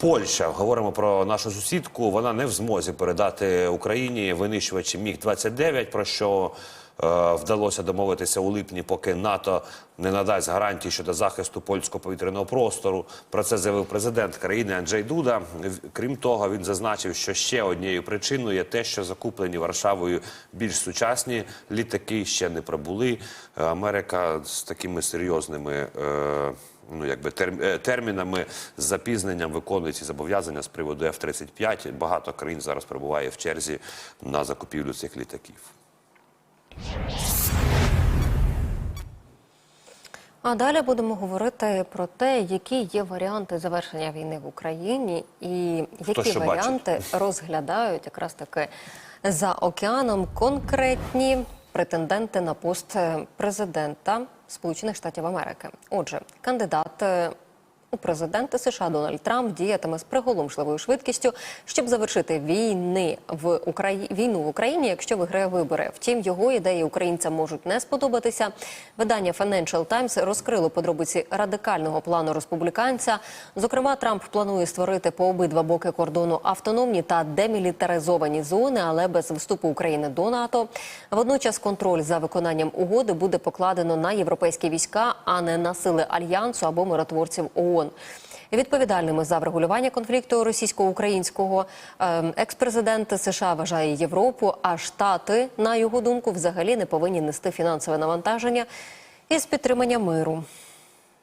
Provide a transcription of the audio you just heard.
Польща, говоримо про нашу сусідку. Вона не в змозі передати Україні винищувачі Міг 29 про що вдалося домовитися у липні, поки НАТО не надасть гарантій щодо захисту польського повітряного простору. Про це заявив президент країни Анджей Дуда. Крім того, він зазначив, що ще однією причиною є те, що закуплені Варшавою більш сучасні літаки ще не прибули. Е, Америка з такими серйозними. Е, ну якби терм- е, термінами з запізненням виконує ці зобов'язання з приводу F-35. Багато країн зараз перебуває в черзі на закупівлю цих літаків. А далі будемо говорити про те, які є варіанти завершення війни в Україні, і які варіанти розглядають якраз таки за океаном конкретні претенденти на пост е, президента Сполучених Штатів Америки. Отже, кандидат. У президенти США Дональд Трамп діятиме з приголомшливою швидкістю, щоб завершити війни в Украї... війну в Україні, якщо виграє вибори. Втім, його ідеї українцям можуть не сподобатися. Видання Financial Times розкрило подробиці радикального плану республіканця. Зокрема, Трамп планує створити по обидва боки кордону автономні та демілітаризовані зони, але без вступу України до НАТО. Водночас контроль за виконанням угоди буде покладено на європейські війська, а не на сили альянсу або миротворців ООН. Відповідальними за врегулювання конфлікту російсько-українського експрезидент США вважає Європу, а Штати, на його думку, взагалі не повинні нести фінансове навантаження із підтримання миру.